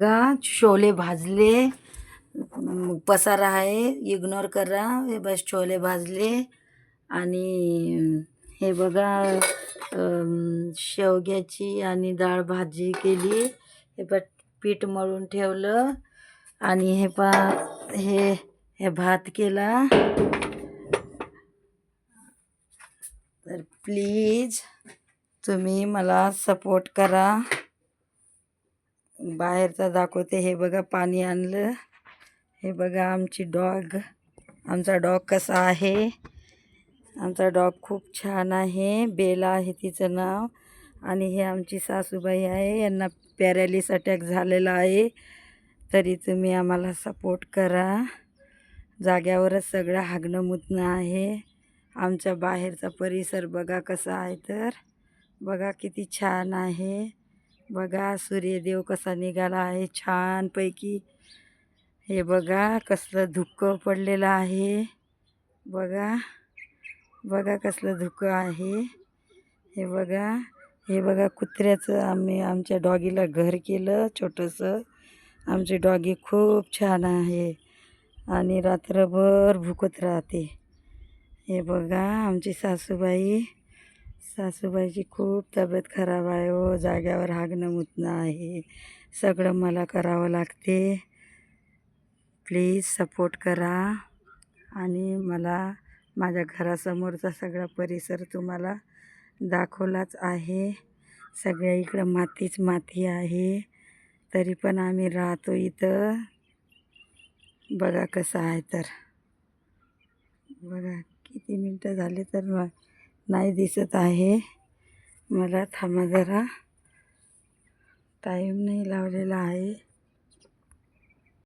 का? छोले भाजले. पसारा आहे इग्नोर करा हे बस छोले भाजले. आणि हे बघा शेवग्याची आणि डाळ भाजी केली. हे पण पीठ मळून ठेवलं. आणि हे पा हे हे भात केला. तर प्लीज तुम्ही मला सपोर्ट करा. बाहेरचा दाखवते. हे बघा पाणी आणलं. हे बघा आमची डॉग. आमचा डॉग कसा आहे? आमचा डॉग खूप छान आहे. बेला आहे तिचं नाव. आणि हे आमची सासूबाई आहे. यांना पॅरालिस अटॅक झालेला आहे. तरी तुम्ही आम्हाला सपोर्ट करा. जाग्यावरच सगळं हागणं मुतणं आहे. आमच्या बाहेरचा परिसर बघा कसा आहे तर. बघा किती छान आहे. बघा सूर्यदेव कसा निघाला आहे छानपैकी. हे बघा कसलं धुकं पडलेलं आहे. बघा बघा कसलं धुकं आहे. हे बघा हे बघा कुत्र्याचं. आम्ही आमच्या डॉगीला घर केलं छोटंसं. आमची डॉगी खूप छान आहे आणि रात्रभर भुकत राहते. हे बघा आमची सासूबाई सासूबाईची खूप तब्येत खराब आहे हो जाग्यावर हागणं मुतणं आहे. सगळं मला करावं लागते. प्लीज सपोर्ट करा आणि मला माझ्या घरासमोरचा सगळा परिसर तुम्हाला दाखवलाच आहे. सगळ्या इकडं मातीच माती आहे. तरी पण आम्ही राहतो इथं. बघा कसं आहे तर. बघा किती मिनटं झाले तर मग नाही दिसत आहे. मला थांबा जरा. टाईम नाही लावलेला आहे.